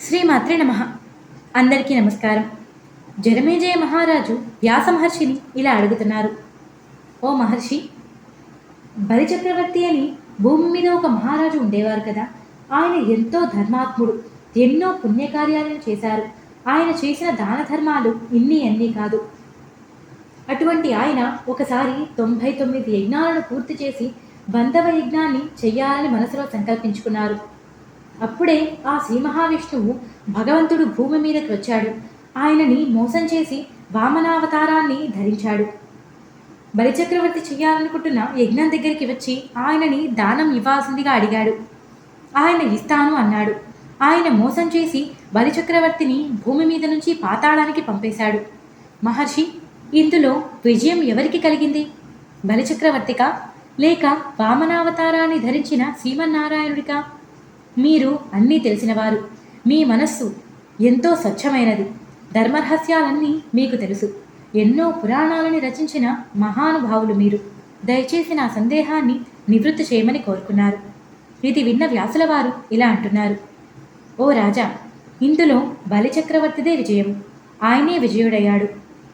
శ్రీమాత్రే నమ. అందరికీ నమస్కారం. జనమేజయ మహారాజు వ్యాస మహర్షిని ఇలా అడుగుతున్నారు. ఓ మహర్షి బలిచక్రవర్తి అని భూమి మీద ఒక మహారాజు ఉండేవారు కదా. ఆయన ఎంతో ధర్మాత్ముడు ఎన్నో పుణ్యకార్యాలను చేశారు. ఆయన చేసిన దాన ధర్మాలు ఇన్ని అన్నీ కాదు. అటువంటి ఆయన ఒకసారి తొంభై తొమ్మిది యజ్ఞాలను పూర్తి చేసి వందవ యజ్ఞాన్ని చెయ్యాలని మనసులో సంకల్పించుకున్నారు. అప్పుడే ఆ శ్రీ మహావిష్ణువు భగవంతుడు భూమి మీదకి వచ్చాడు. ఆయనని మోసం చేసి వామనావతారాన్ని ధరించాడు. బలిచక్రవర్తి చేయాలనుకుంటున్న యజ్ఞం దగ్గరికి వచ్చి ఆయనని దానం ఇవ్వాల్సిందిగా అడిగాడు. ఆయన ఇస్తాను అన్నాడు. ఆయన మోసం చేసి బలిచక్రవర్తిని భూమి మీద నుంచి పాతాళానికి పంపేశాడు. మహర్షి ఇందులో విజయం ఎవరికి కలిగింది? బలిచక్రవర్తికా? లేక వామనావతారాన్ని ధరించిన శ్రీమన్నారాయణుడికా? మీరు అన్నీ తెలిసినవారు. మీ మనస్సు ఎంతో స్వచ్ఛమైనది. ధర్మరహస్యాలన్నీ మీకు తెలుసు. ఎన్నో పురాణాలని రచించిన మహానుభావులు మీరు. దయచేసి నా సందేహాన్ని నివృత్తి చేయమని కోరుకున్నారు. ఇది విన్న వ్యాసుల వారు ఇలా అంటున్నారు. ఓ రాజా ఇందులో బలిచక్రవర్తిదే విజయం ఆయనే విజయుడయ్యాడు.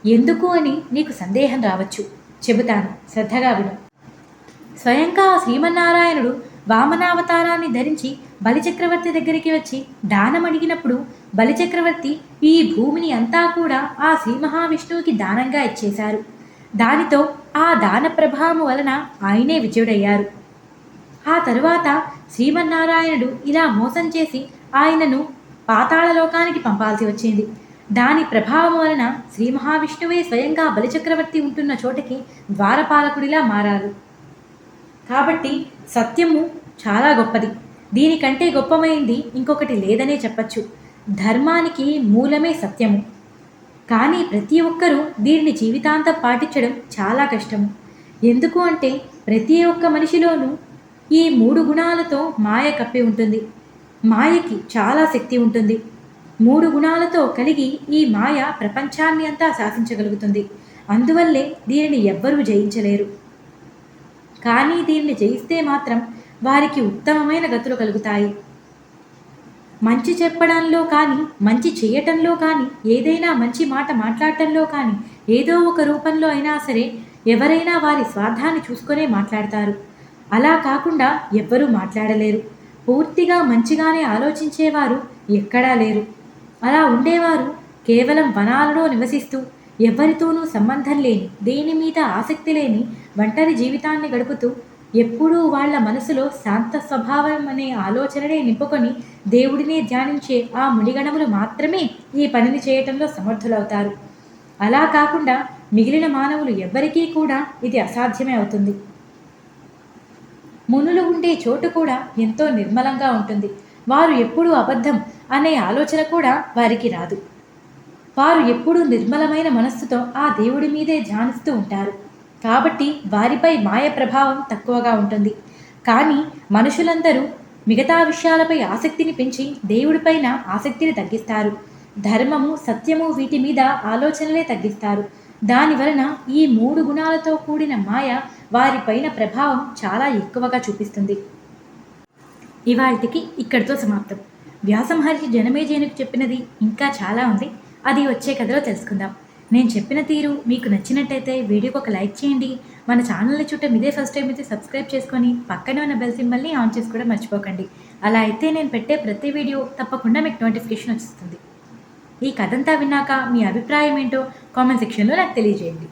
ఎందుకు అని నీకు సందేహం రావచ్చు. చెబుతాను. శ్రద్ధగా విను. స్వయంగా శ్రీమన్నారాయణుడు వామనావతారాన్ని ధరించి బలిచక్రవర్తి దగ్గరికి వచ్చి దానం అడిగినప్పుడు బలిచక్రవర్తి ఈ భూమిని అంతా కూడా ఆ శ్రీ మహావిష్ణువుకి దానంగా ఇచ్చేశారు. దానితో ఆ దాన ప్రభావం వలన ఆయనే విజయుడయ్యారు. ఆ తరువాత శ్రీమన్నారాయణుడు ఇలా మోసం చేసి ఆయనను పాతాళలోకానికి పంపాల్సి వచ్చింది. దాని ప్రభావం వలన శ్రీ మహావిష్ణువే స్వయంగా బలిచక్రవర్తి ఉంటున్న చోటకి ద్వారపాలకుడిలా మారారు. కాబట్టి సత్యము చాలా గొప్పది. దీనికంటే గొప్పమైంది ఇంకొకటి లేదనే చెప్పచ్చు. ధర్మానికి మూలమే సత్యము. కానీ ప్రతి ఒక్కరూ దీనిని జీవితాంతం పాటించడం చాలా కష్టము. ఎందుకు అంటే ప్రతి ఒక్క మనిషిలోనూ ఈ మూడు గుణాలతో మాయ కప్పి ఉంటుంది. మాయకి చాలా శక్తి ఉంటుంది. మూడు గుణాలతో కలిగి ఈ మాయ ప్రపంచాన్ని అంతా శాసించగలుగుతుంది. అందువల్లే దీనిని ఎవ్వరూ జయించలేరు. కానీ దీన్ని జయిస్తే మాత్రం వారికి ఉత్తమమైన గతులు కలుగుతాయి. మంచి చెప్పడంలో కానీ మంచి చేయటంలో కానీ ఏదైనా మంచి మాట మాట్లాడటంలో కానీ ఏదో ఒక రూపంలో అయినా సరే ఎవరైనా వారి స్వార్థాన్ని చూసుకునే మాట్లాడతారు. అలా కాకుండా ఎవ్వరూ మాట్లాడలేరు. పూర్తిగా మంచిగానే ఆలోచించేవారు ఎక్కడా లేరు. అలా ఉండేవారు కేవలం వనాలలో నివసిస్తూ ఎవరితోనూ సంబంధం లేని దేని మీద ఆసక్తి లేని ఒంటరి జీవితాన్ని గడుపుతూ ఎప్పుడూ వాళ్ళ మనసులో శాంత స్వభావం అనే ఆలోచననే నింపుకొని దేవుడినే ధ్యానించే ఆ మునిగణములు మాత్రమే ఈ పనిని చేయటంలో సమర్థులవుతారు. అలా కాకుండా మిగిలిన మానవులు ఎవ్వరికీ కూడా ఇది అసాధ్యమే అవుతుంది. మునులు ఉండే చోటు కూడా ఎంతో నిర్మలంగా ఉంటుంది. వారు ఎప్పుడూ అబద్ధం అనే ఆలోచన కూడా వారికి రాదు. వారు ఎప్పుడూ నిర్మలమైన మనస్సుతో ఆ దేవుడి మీదే ధ్యానిస్తూ ఉంటారు. కాబట్టి వారిపై మాయ ప్రభావం తక్కువగా ఉంటుంది. కానీ మనుషులందరూ మిగతా విషయాలపై ఆసక్తిని పెంచి దేవుడిపైన ఆసక్తిని తగ్గిస్తారు. ధర్మము సత్యము వీటి మీద ఆలోచనలే తగ్గిస్తారు. దాని వలన ఈ మూడు గుణాలతో కూడిన మాయ వారిపైన ప్రభావం చాలా ఎక్కువగా చూపిస్తుంది. ఇవాళకి ఇక్కడితో సమాప్తం. వ్యాసమహర్షి జనమేజయునికి చెప్పినది ఇంకా చాలా ఉంది. అది వచ్చే కథలో తెలుసుకుందాం. నేను చెప్పిన తీరు మీకు నచ్చినట్టయితే వీడియోకి ఒక లైక్ చేయండి. మన ఛానల్ని చుట్టూ మీదే ఫస్ట్ టైం అయితే సబ్స్క్రైబ్ చేసుకొని పక్కనే ఉన్న బెల్ సింబల్ని ఆన్ చేసుకోవడం మర్చిపోకండి. అలా అయితే నేను పెట్టే ప్రతి వీడియో తప్పకుండా మీకు నోటిఫికేషన్ వస్తుంది ఈ కథంతా విన్నాక మీ అభిప్రాయం ఏంటో కామెంట్ సెక్షన్లో నాకు తెలియజేయండి.